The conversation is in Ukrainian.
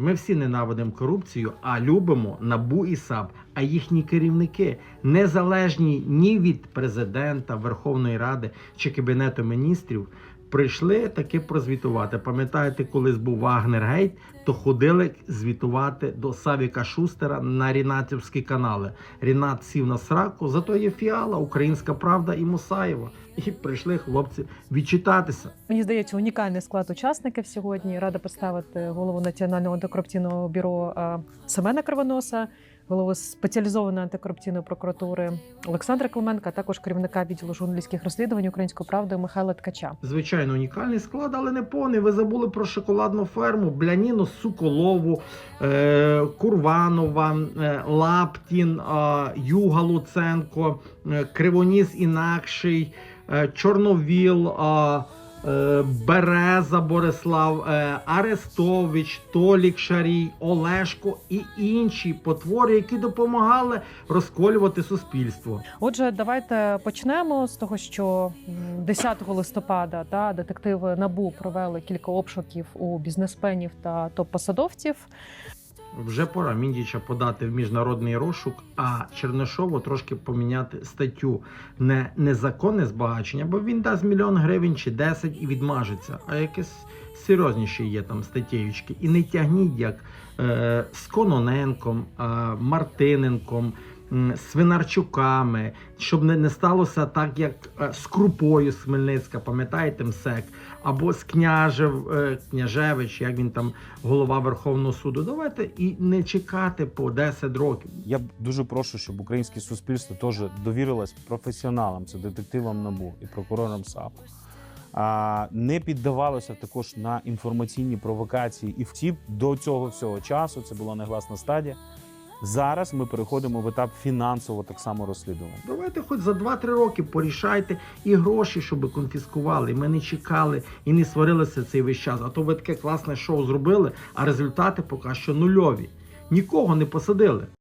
Ми всі ненавидимо корупцію, а любимо НАБУ і САП. А їхні керівники незалежні ні від президента, Верховної Ради чи Кабінету міністрів. Прийшли таки прозвітувати. Пам'ятаєте, колись був Вагнергейт, то ходили звітувати до Савіка Шустера на Рінатівські канали. Рінат сів на сраку, зато є фіала, Українська Правда і Мусаєва. І прийшли хлопці відчитатися. Мені здається, унікальний склад учасників сьогодні. Рада представити голову Національного антикорупційного бюро е, Семена Кривоноса, голову спеціалізованої антикорупційної прокуратури Олександра Клименка, а також керівника відділу журналістських розслідувань Української правди Михайла Ткача. Звичайно, унікальний склад, але не повний. Ви забули про шоколадну ферму, Бляніно Суколову, е, Курванова, е, Лаптін, е, Юга Луценко, Кривоніс Інакший, Чорновіл. Е, Береза Борислав, е, Арестович, Толік Шарій, Олешко і інші потвори, які допомагали розколювати суспільство. Отже, давайте почнемо з того, що м, 10 листопада та детективи набу провели кілька обшуків у бізнесменів та топ-посадовців. Вже пора Міндіча подати в міжнародний розшук, а Чернишову трошки поміняти статтю не незаконне збагачення, бо він дасть мільйон гривень чи 10 і відмажеться. А якесь серйозніше є там статтєючки. І не тягніть як е, з Кононенком, е, Мартиненком. Свинарчуками, щоб не, не сталося так, як е, з Крупою з Хмельницька, пам'ятаєте МСЕК, або з Княжев, е, Княжевич, як він там голова Верховного суду. Давайте і не чекати по 10 років. Я дуже прошу, щоб українське суспільство теж довірилось професіоналам, це детективам НАБУ і прокурорам САП. А, не піддавалося також на інформаційні провокації і втіп до цього всього часу. Це була негласна стадія. Зараз ми переходимо в етап фінансового так само розслідування. Давайте хоч за 2-3 роки порішайте і гроші, щоб конфіскували. І ми не чекали і не сварилися цей весь час. А то ви таке класне шоу зробили, а результати поки що нульові. Нікого не посадили.